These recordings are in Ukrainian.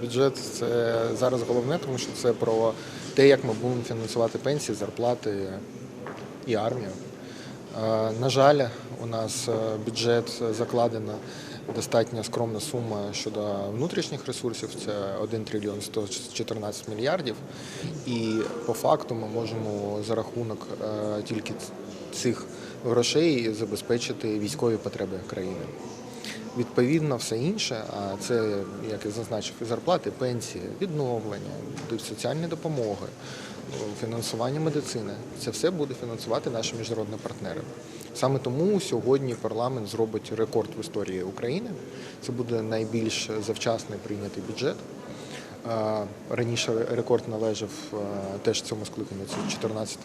Бюджет це зараз головне, тому що це про те, як ми будемо фінансувати пенсії, зарплати і армію. На жаль, у нас е, бюджет закладена достатньо скромна сума щодо внутрішніх ресурсів. Це 1 трильйон 114 мільярдів. І по факту ми можемо за рахунок е, тільки цих грошей забезпечити військові потреби країни. Відповідно, все інше, а це, як і зазначив, і зарплати, пенсії, відновлення, соціальні допомоги, фінансування медицини. Це все буде фінансувати наші міжнародні партнери. Саме тому сьогодні парламент зробить рекорд в історії України. Це буде найбільш завчасний прийнятий бюджет. Раніше рекорд належав теж цьому скликанню, це 14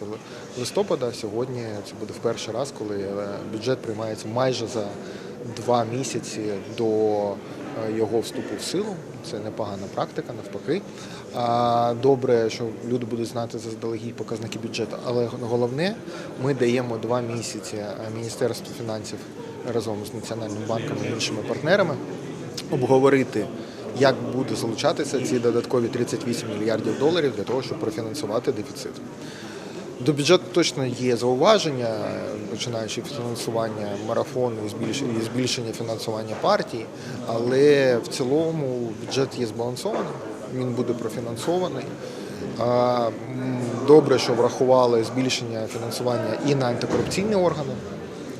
листопада. Сьогодні це буде в перший раз, коли е, бюджет приймається майже за два місяці до е, його вступу в силу. Це непогана практика, навпаки. Добре, що люди будуть знати заздалегідь показники бюджету. Але головне, ми даємо два місяці е, Міністерству фінансів разом з Національним банком і іншими партнерами обговорити, як буде залучатися ці додаткові 38 мільярдів доларів для того, щоб профінансувати дефіцит. До бюджету точно є зауваження, починаючи фінансування марафону і збільшення, фінансування партій, але в цілому бюджет є збалансований, він буде профінансований. Добре, що врахували збільшення фінансування і на антикорупційні органи,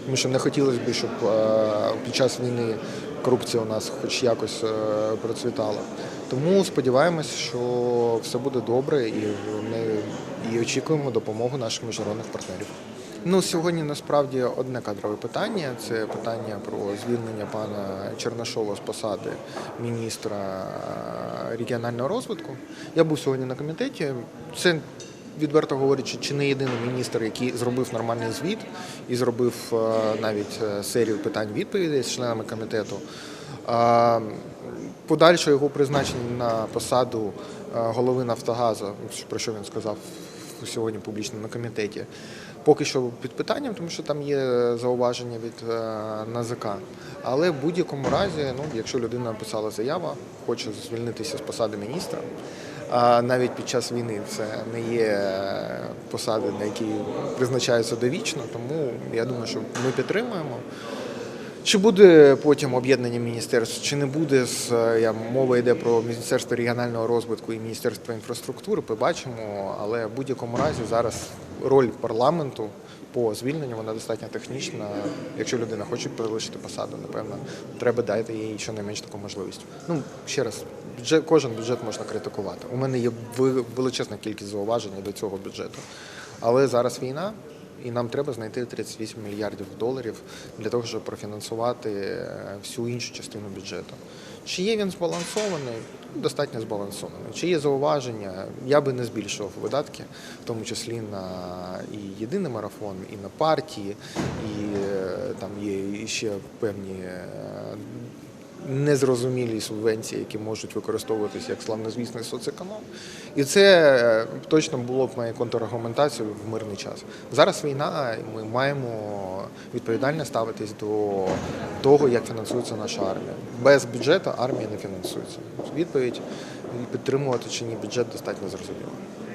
тому що не хотілося б, щоб е, під час війни корупція у нас хоч якось е, процвітала. Тому сподіваємось, що все буде добре і ми і очікуємо допомогу наших міжнародних партнерів. Ну, сьогодні насправді одне кадрове питання це питання про звільнення пана Чернашова з посади міністра е, регіонального розвитку. Я був сьогодні на комітеті. Це відверто говорячи, чи не єдиний міністр, який зробив нормальний звіт і зробив е, навіть е, серію питань-відповідей з членами комітету. Подальше його призначення на посаду е, голови Нафтогазу, про що він сказав сьогодні публічно на комітеті, поки що під питанням, тому що там є зауваження від е, НАЗК. Але в будь-якому разі, ну, якщо людина написала заяву, хоче звільнитися з посади міністра, навіть під час війни це не є посади, на які призначаються довічно, тому я думаю, що ми підтримуємо. Чи буде потім об'єднання міністерств, чи не буде з я, мова йде про Міністерство регіонального розвитку і Міністерство інфраструктури, побачимо. Але в будь-якому разі зараз роль парламенту по звільненню вона достатньо технічна. Якщо людина хоче залишити посаду, напевно, треба дати їй щонайменш таку можливість. Ну ще раз, бюджет, кожен бюджет можна критикувати. У мене є величезна кількість зауважень до цього бюджету. Але зараз війна. І нам треба знайти 38 мільярдів доларів для того, щоб профінансувати е, всю іншу частину бюджету. Чи є він збалансований? Достатньо збалансований. Чи є зауваження? Я би не збільшував видатки, в тому числі на і єдиний марафон, і на партії, і е, там є ще певні е, незрозумілі субвенції, які можуть використовуватися як славнозвісний соцеконом. І це е, точно було б моєю контраргументацією в мирний час. Зараз війна, і ми маємо відповідально ставитись до того, як фінансується наша армія. Без бюджету армія не фінансується. Відповідь підтримувати чи ні бюджет достатньо зрозуміла.